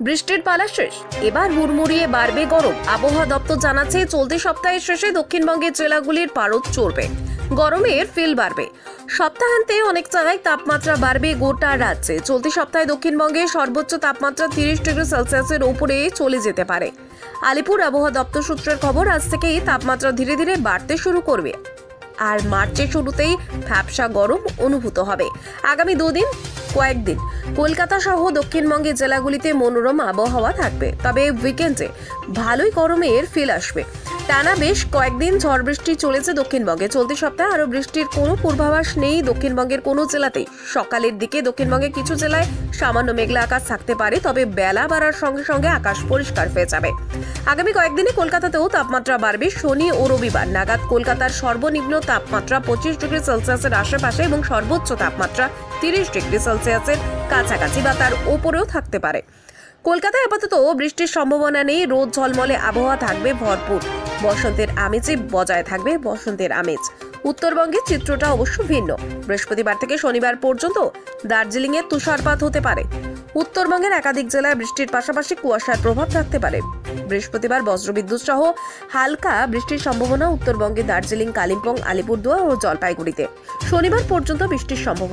বৃষ্টির পালা শেষ। এবার হুড়মুড়িয়ে বাড়বে গরম। আবহাওয়া দপ্তর জানাচ্ছে, চলতি সপ্তাহের শেষে দক্ষিণবঙ্গের জেলাগুলির পারদ চড়বে। গরমের ফিল বাড়বে। সপ্তাহান্তে অনেক জায়গায় তাপমাত্রা বাড়বে গোটা রাজ্যে। চলতি সপ্তাহে দক্ষিণবঙ্গে সর্বোচ্চ তাপমাত্রা তিরিশ ডিগ্রি সেলসিয়াসের উপরে চলে যেতে পারে। আলিপুর আবহাওয়া দপ্তর সূত্রের খবর, আজ থেকেই তাপমাত্রা ধীরে ধীরে বাড়তে শুরু করবে। আর মার্চের শুরুতেই ভ্যাবসা গরম অনুভূত হবে। আগামী দুদিন কয়েকদিন। কলকাতা সহ দক্ষিণবঙ্গের জেলাগুলিতে মনোরম আবহাওয়া থাকবে। তবে উইকেন্ডে ভালোই গরমের ফিল আসবে। টানা বেশ কয়েকদিন ঝড় বৃষ্টি চলেছে দক্ষিণবঙ্গে। চলতি সপ্তাহে আরও বৃষ্টির কোনো পূর্বাভাস নেই দক্ষিণবঙ্গের কোনো জেলাতেই। সকালের দিকে দক্ষিণবঙ্গের কিছু জেলায় সামান্য মেঘলা আকাশ থাকতে পারে, তবে বেলা বাড়ার সঙ্গে সঙ্গে আকাশ পরিষ্কার হয়ে যাবে। আগামী কয়েকদিনে কলকাতাতেও তাপমাত্রা বাড়বে, শনি ও রবিবার। নাগাদ কলকাতার সর্বনিম্ন তাপমাত্রা পঁচিশ ডিগ্রি সেলসিয়াসের আশেপাশে এবং সর্বোচ্চ তাপমাত্রা তিরিশ ডিগ্রি সেলসিয়াসের কাছাকাছি বা তার ওপরেও থাকতে পারে। কলকাতায় আপাতত বৃষ্টির সম্ভাবনা নেই, রোদ ঝলমলে, আবহাওয়া থাকবে ভরপুর। বসন্তের আমেজে বজায় থাকবে, বসন্তের আমেজ। উত্তরবঙ্গের চিত্রটা অবশ্য ভিন্ন। বৃহস্পতিবার থেকে শনিবার পর্যন্ত দার্জিলিংয়ে তুষারপাত হতে পারে। উত্তরবঙ্গের একাধিক জেলায় বৃষ্টির পাশাপাশি কুয়াশার প্রভাব থাকতে পারে। বৃহস্পতিবার বজ্রবিদ্যুৎ সহ হালকা বৃষ্টির সম্ভাবনা উত্তরবঙ্গে দার্জিলিং, কালিম্পং, আলিপুরদুয়ার ও জলপাইগুড়িতে। শনিবার পর্যন্ত বৃষ্টির সম্ভাবনা